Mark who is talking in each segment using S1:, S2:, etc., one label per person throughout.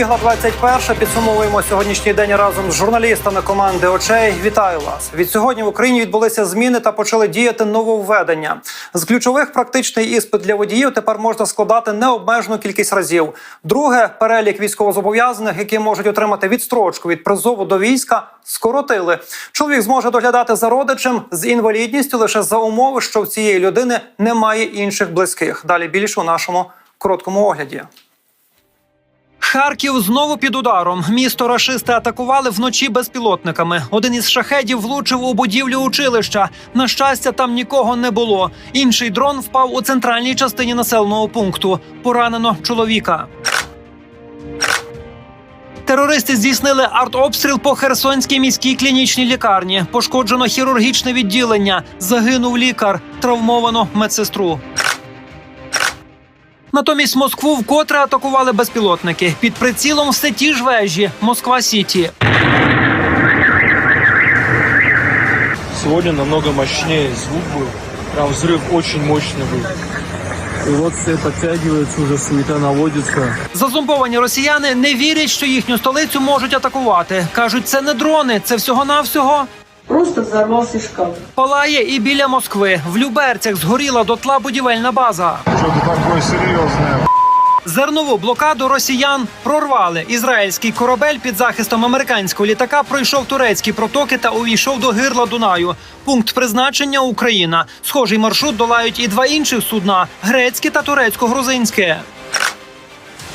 S1: Добігла 21 Підсумовуємо сьогоднішній день разом з журналістами команди очей. Вітаю вас! Від сьогодні в Україні відбулися зміни та почали діяти нововведення. З ключових практичний іспит для водіїв тепер можна складати необмежену кількість разів. Друге перелік військовозобов'язаних, які можуть отримати відстрочку від призову до війська, скоротили. Чоловік зможе доглядати за родичем з інвалідністю лише за умови, що в цієї людини немає інших близьких. Далі більше у нашому короткому огляді. Харків знову під ударом. Місто рашисти атакували вночі безпілотниками. Один із шахедів влучив у будівлю училища. На щастя, там нікого не було. Інший дрон впав у центральній частині населеного пункту. Поранено чоловіка. Терористи здійснили артобстріл по Херсонській міській клінічній лікарні. Пошкоджено хірургічне відділення. Загинув лікар. Травмовано медсестру. Натомість Москву вкотре атакували безпілотники. Під прицілом все ті ж вежі Москва Сіті.
S2: Сегодня намного мощнее звук был. Прям взрыв очень мощный был. И вот все подтягивается, уже суета наводится.
S1: Зазумбовані росіяни не вірять, що їхню столицю можуть атакувати. кажуть, це не дрони, це всього навсього
S3: Просто взорвался шкаф.
S1: палає і біля Москви. В Люберцях згоріла дотла будівельна база.
S4: Что-то такое серьезное.
S1: Зернову блокаду росіян прорвали. Ізраїльський корабель під захистом американського літака пройшов турецькі протоки та увійшов до гирла Дунаю. Пункт призначення Україна. Схожий маршрут долають і два інших судна грецьке та турецько-грузинське.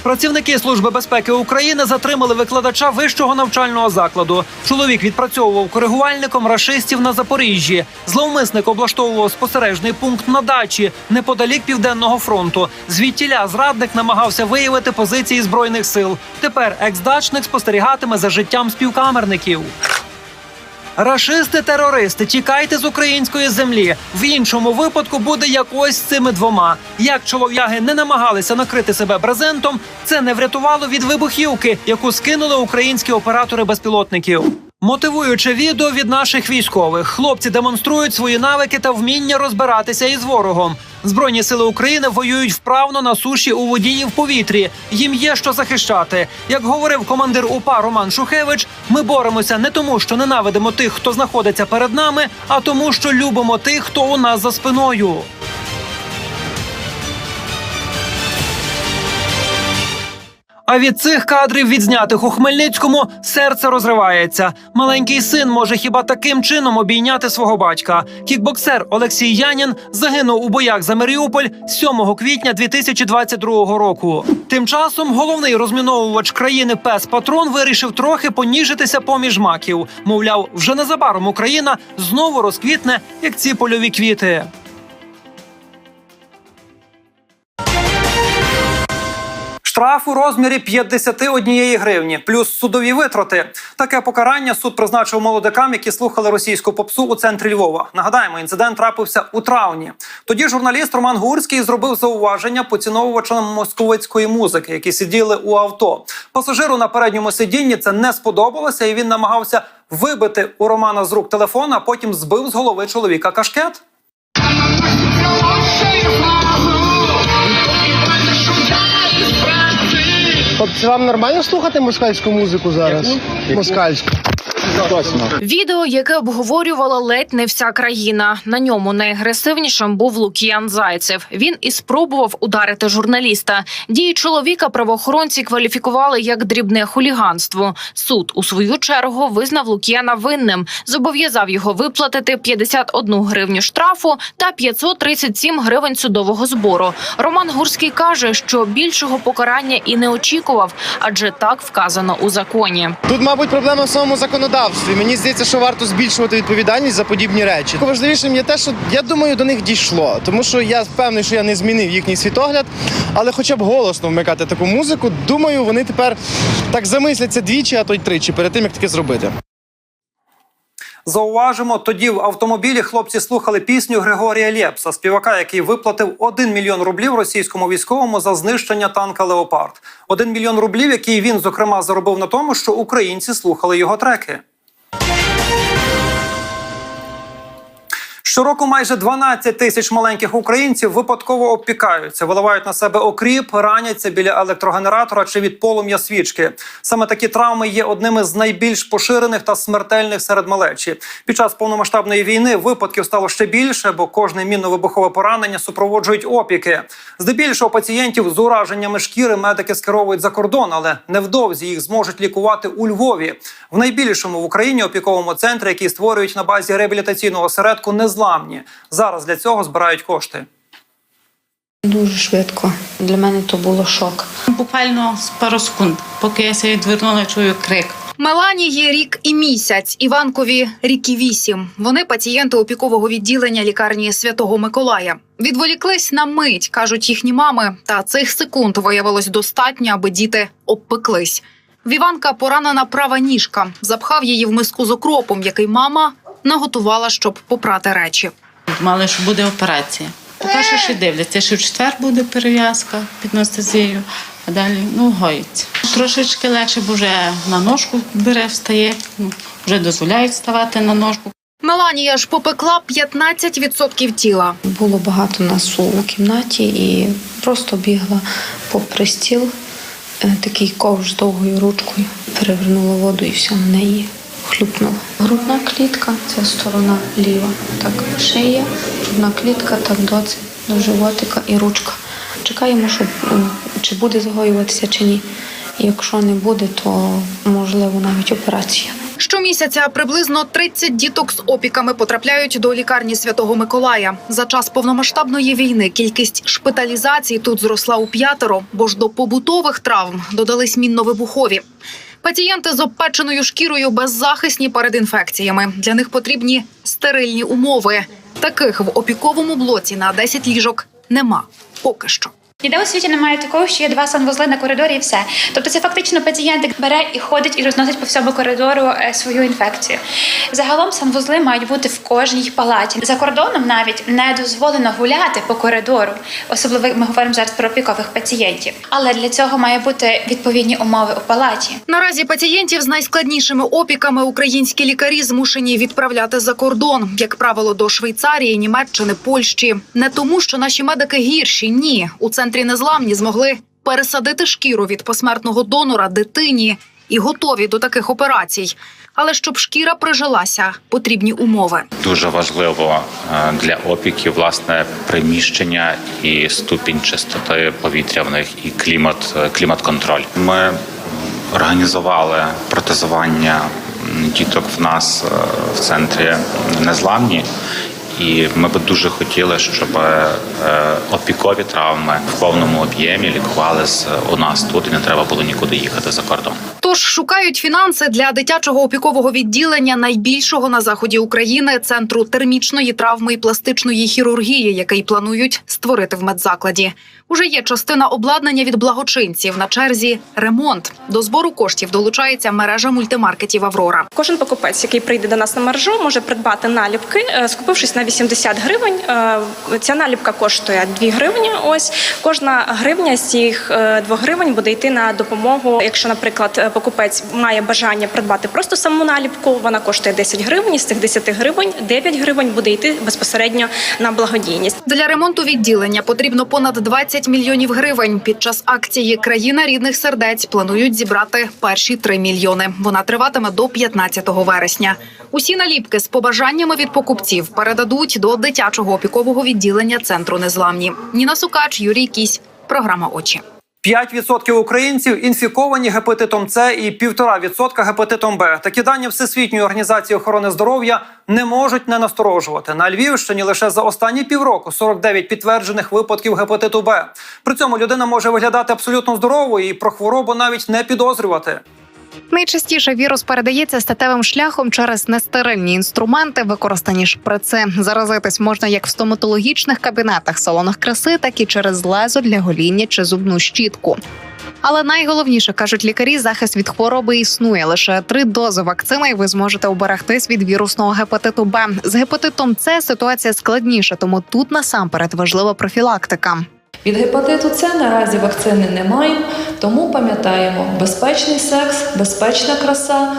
S1: Працівники служби безпеки України затримали викладача вищого навчального закладу. Чоловік відпрацьовував коригувальником рашистів на Запоріжжі. Зловмисник облаштовував спостережний пункт на дачі неподалік південного фронту. Звідтіля зрадник намагався виявити позиції збройних сил. Тепер екс-дачник спостерігатиме за життям співкамерників. Рашисти, терористи, тікайте з української землі. В іншому випадку буде як ось з цими двома. Як чолов'яги не намагалися накрити себе брезентом, це не врятувало від вибухівки, яку скинули українські оператори безпілотників. Мотивуюче відео від наших військових, хлопці демонструють свої навики та вміння розбиратися із ворогом. Збройні сили України воюють вправно на суші у воді і в повітрі. Їм є що захищати. Як говорив командир УПА Роман Шухевич, ми боремося не тому, що ненавидимо тих, хто знаходиться перед нами, а тому, що любимо тих, хто у нас за спиною. А від цих кадрів, відзнятих у Хмельницькому, серце розривається. Маленький син може хіба таким чином обійняти свого батька. Кікбоксер Олексій Янін загинув у боях за Маріуполь 7 квітня 2022 року. Тим часом головний розміновувач країни Пес Патрон вирішив трохи поніжитися поміж маків. Мовляв, вже незабаром Україна знову розквітне, як ці польові квіти. Штраф у розмірі 51 гривні, плюс судові витрати. Таке покарання суд призначив молодикам, які слухали російську попсу у центрі Львова. Нагадаємо, інцидент трапився у травні. Тоді журналіст Роман Гурський зробив зауваження поціновувачам московицької музики, які сиділи у авто. Пасажиру на передньому сидінні це не сподобалося, і він намагався вибити у Романа з рук телефон, а потім збив з голови чоловіка кашкет.
S5: Хлопці, вам нормально слухати москальську музику зараз? Москальську.
S6: Відео, яке обговорювала ледь не вся країна. На ньому найагресивнішим був Лукіян Зайцев. Він і спробував ударити журналіста. Дії чоловіка правоохоронці кваліфікували як дрібне хуліганство. Суд у свою чергу визнав Лукіяна винним, зобов'язав його виплатити 51 гривню штрафу та 537 гривень судового збору. Роман Гурський каже, що більшого покарання і не очікував, адже так вказано у законі.
S5: Тут, мабуть, проблема в самому законодавстві. Мені здається, що варто збільшувати відповідальність за подібні речі. Важливішим є те, що я думаю, до них дійшло, тому що я впевнений, що я не змінив їхній світогляд, але хоча б голосно вмикати таку музику, думаю, вони тепер так замисляться двічі, а то й тричі перед тим, як таке зробити.
S1: Зауважимо, тоді в автомобілі хлопці слухали пісню Григорія Лєпса, співака, який виплатив 1 мільйон рублів російському військовому за знищення танка Леопард. 1 мільйон рублів, який він зокрема заробив на тому, що українці слухали його треки. Щороку майже 12 тисяч маленьких українців випадково обпікаються, виливають на себе окріп, раняться біля електрогенератора чи від полум'я свічки. Саме такі травми є одними з найбільш поширених та смертельних серед малечі. Під час повномасштабної війни випадків стало ще більше, бо кожне мінно-вибухове поранення супроводжують опіки. Здебільшого пацієнтів з ураженнями шкіри медики скеровують за кордон, але невдовзі їх зможуть лікувати у Львові. В найбільшому в Україні опіковому центрі, який створюють на базі реабілітаційного осередку Незламні. Зараз для цього збирають кошти.
S7: Дуже швидко. Для мене то було шок.
S8: Буквально з пару секунд, поки я себе відвернула, чую крик.
S6: Меланії рік і місяць, Іванкові рік і вісім. Вони пацієнти опікового відділення лікарні Святого Миколая. Відволіклись на мить, кажуть їхні мами. Та цих секунд виявилось достатньо, аби діти обпеклись. В Іванка поранена права ніжка. Запхав її в миску з окропом, який мама наготувала, щоб попрати речі.
S8: Думали, що буде операція. По-перше, ще дивляться, що в четвер буде перев'язка під анестезією, а далі ну, гоїться. Трошечки легше, бо вже на ножку бере, встає, ну, вже дозволяють ставати на ножку.
S6: Меланія ж попекла 15% тіла.
S7: Було багато нас у кімнаті і просто бігла попри стіл, е, такий ковш з довгою ручкою, перевернула воду і все на неї хлюпнула. Грудна клітка це сторона ліва. Так, шия, грудна клітка, так доці до животика і ручка. Чекаємо, щоб чи буде загоюватися чи ні. Якщо не буде, то можливо навіть операція.
S6: Щомісяця приблизно 30 діток з опіками потрапляють до лікарні Святого Миколая. За час повномасштабної війни кількість шпиталізацій тут зросла у п'ятеро, бо ж до побутових травм додались мінно-вибухові. Пацієнти з обпеченою шкірою беззахисні перед інфекціями. Для них потрібні стерильні умови. Таких в опіковому блоці на 10 ліжок нема поки що.
S9: Ніде у світі немає такого, що є два санвузли на коридорі і все. Тобто це фактично пацієнт бере і ходить і розносить по всьому коридору е, свою інфекцію. Загалом санвузли мають бути в кожній палаті. За кордоном навіть не дозволено гуляти по коридору. Особливо ми говоримо зараз про опікових пацієнтів. Але для цього має бути відповідні умови у палаті.
S6: Наразі пацієнтів з найскладнішими опіками українські лікарі змушені відправляти за кордон, як правило, до Швейцарії, Німеччини, Польщі. Не тому, що наші медики гірші. Ні, у центрі незламні змогли пересадити шкіру від посмертного донора дитині і готові до таких операцій. Але щоб шкіра прижилася, потрібні умови.
S10: Дуже важливо е, для опіків власне приміщення і ступінь чистоти повітря в них і клімат, е, клімат-контроль. Ми організували протезування діток в нас е, в центрі незламні. І ми би дуже хотіли, щоб е, опікові травми в повному об'ємі лікували з у нас тут і не треба було нікуди їхати за кордон.
S6: Тож шукають фінанси для дитячого опікового відділення найбільшого на заході України центру термічної травми і пластичної хірургії, який планують створити в медзакладі. Уже є частина обладнання від благочинців на черзі ремонт. До збору коштів долучається мережа мультимаркетів Аврора.
S11: Кожен покупець, який прийде до нас на мережу, може придбати наліпки, е, скупившись на 80 гривень. Е, Ця наліпка коштує 2 гривні. Ось кожна гривня з цих 2 гривень буде йти на допомогу. Якщо, наприклад, е, покупець має бажання придбати просто саму наліпку, вона коштує 10 гривень. З цих 10 гривень 9 гривень буде йти безпосередньо на благодійність.
S6: Для ремонту відділення потрібно понад 20 мільйонів гривень. Під час акції Країна рідних сердець планують зібрати перші 3 мільйони. Вона триватиме до 15 вересня. Усі наліпки з побажаннями від покупців передадуть до дитячого опікового відділення центру незламні. Ніна Сукач, Юрій Кісь. Програма очі.
S1: 5% українців інфіковані гепатитом С і 1,5% гепатитом Б. Такі дані Всесвітньої організації охорони здоров'я не можуть не насторожувати. На Львівщині лише за останні півроку 49 підтверджених випадків гепатиту Б. При цьому людина може виглядати абсолютно здоровою і про хворобу навіть не підозрювати.
S12: Найчастіше вірус передається статевим шляхом через нестерильні інструменти, використані шприци. Заразитись можна як в стоматологічних кабінетах, салонах краси, так і через лезо для гоління чи зубну щітку. Але найголовніше кажуть лікарі, захист від хвороби існує. Лише три дози вакцини, і ви зможете оберегтись від вірусного гепатиту Б. З гепатитом С ситуація складніша, тому тут насамперед важлива профілактика.
S13: Від гепатиту С наразі вакцини немає, тому пам'ятаємо: безпечний секс, безпечна краса,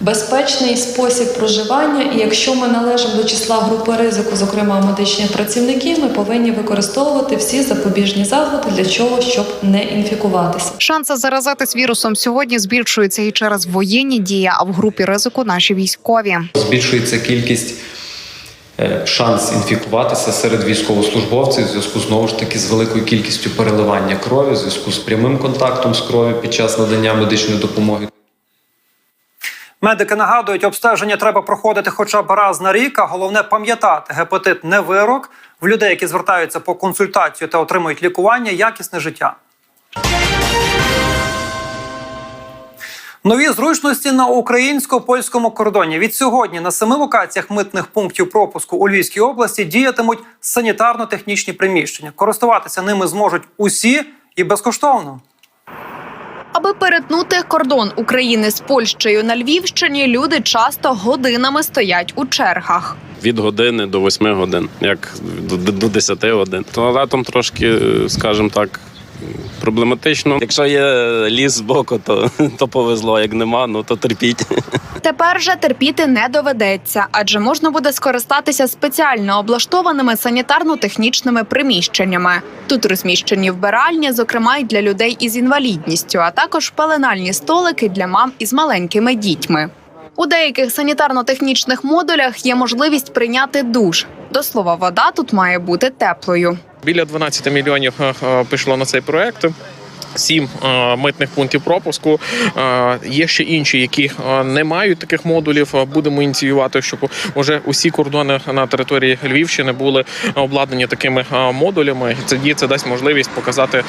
S13: безпечний спосіб проживання. І якщо ми належимо до числа групи ризику, зокрема медичні працівники, ми повинні використовувати всі запобіжні заходи для чого, щоб не інфікуватися.
S12: Шанси заразитись вірусом сьогодні збільшуються і через воєнні дії, а в групі ризику наші військові.
S14: Збільшується кількість шанс інфікуватися серед військовослужбовців в зв'язку знову ж таки з великою кількістю переливання крові, в зв'язку з прямим контактом з кров'ю під час надання медичної допомоги.
S1: Медики нагадують, обстеження треба проходити хоча б раз на рік. А головне пам'ятати, гепатит не вирок. В людей, які звертаються по консультацію та отримують лікування, якісне життя. Нові зручності на українсько-польському кордоні від сьогодні на семи локаціях митних пунктів пропуску у Львівській області діятимуть санітарно-технічні приміщення. Користуватися ними зможуть усі і безкоштовно.
S15: Аби перетнути кордон України з Польщею на Львівщині, люди часто годинами стоять у чергах.
S16: від години до восьми годин, як до, до 10 годин. Туалетом трошки, скажімо так, проблематично. Якщо є ліс збоку, то, то повезло. Як нема, ну то терпіть.
S15: Тепер же терпіти не доведеться, адже можна буде скористатися спеціально облаштованими санітарно-технічними приміщеннями. Тут розміщені вбиральні, зокрема й для людей із інвалідністю, а також пеленальні столики для мам із маленькими дітьми. У деяких санітарно-технічних модулях є можливість прийняти душ. До слова, вода тут має бути теплою.
S2: Біля 12 мільйонів е, е, пішло на цей проект. Сім е, митних пунктів пропуску. Е, Є ще інші, які е, не мають таких модулів. Будемо ініціювати, щоб уже усі кордони на території Львівщини були обладнані такими модулями. Це ді- це дасть можливість показати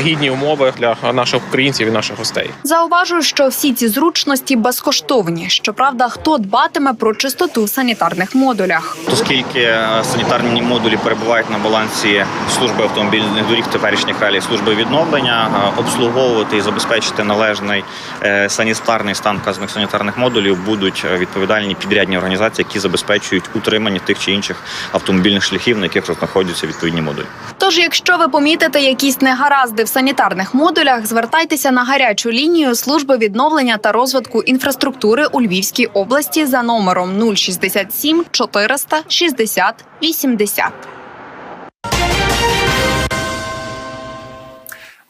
S2: гідні умови для наших українців і наших гостей.
S15: Зауважу, що всі ці зручності безкоштовні. Щоправда, хто дбатиме про чистоту в санітарних модулях?
S17: Оскільки санітарні модулі перебувають на балансі служби автомобільних доріг теперішніх реалій служби відновлення, обслуговувати і забезпечити належний е, санітарний стан вказаних санітарних модулів будуть е, відповідальні підрядні організації, які забезпечують утримання тих чи інших автомобільних шляхів, на яких знаходяться відповідні модулі.
S15: Тож, якщо ви помітите якісь негаразди в санітарних модулях, звертайтеся на гарячу лінію служби відновлення та розвитку інфраструктури у Львівській області за номером 067 400 60 80.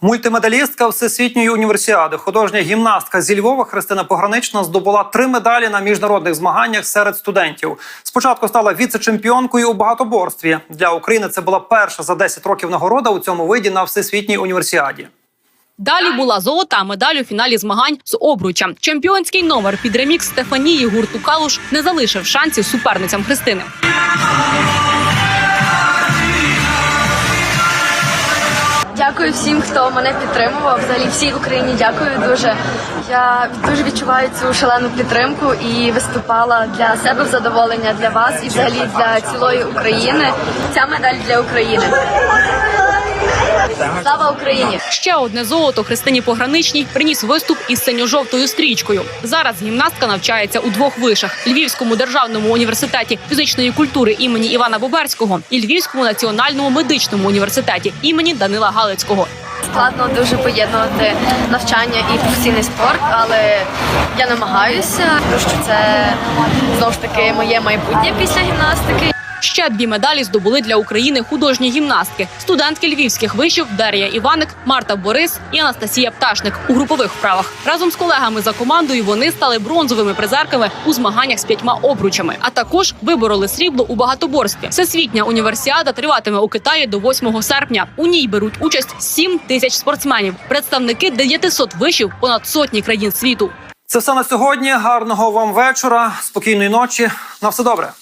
S1: Мультимедалістка всесвітньої універсіади, художня гімнастка зі Львова Христина Погранична здобула три медалі на міжнародних змаганнях серед студентів. Спочатку стала віце-чемпіонкою у багатоборстві. Для України це була перша за 10 років нагорода у цьому виді на всесвітній універсіаді.
S18: Далі була золота медаль у фіналі змагань з обруча. Чемпіонський номер під ремікс Стефанії гурту Калуш не залишив шансів суперницям Христини.
S19: Дякую всім, хто мене підтримував. Взагалі всій Україні дякую дуже. Я дуже відчуваю цю шалену підтримку і виступала для себе в задоволення для вас і взагалі для цілої України. Ця медаль для України. Слава Україні!
S18: Ще одне золото Христині Пограничній приніс виступ із синьо-жовтою стрічкою. Зараз гімнастка навчається у двох вишах: Львівському державному університеті фізичної культури імені Івана Боберського і Львівському національному медичному університеті імені Данила Галицького.
S19: Складно дуже поєднувати навчання і професійний спорт, але я намагаюся, тому що це знову ж таки моє майбутнє після гімнастики.
S18: Ще дві медалі здобули для України художні гімнастки, студентки львівських вишів Дар'я Іваник, Марта Борис і Анастасія Пташник у групових вправах. Разом з колегами за командою вони стали бронзовими призерками у змаганнях з п'ятьма обручами, а також вибороли срібло у багатоборстві. Всесвітня універсіада триватиме у Китаї до 8 серпня. У ній беруть участь 7 тисяч спортсменів, представники 900 вишів понад сотні країн світу.
S1: Це все на сьогодні. Гарного вам вечора, спокійної ночі. На все добре.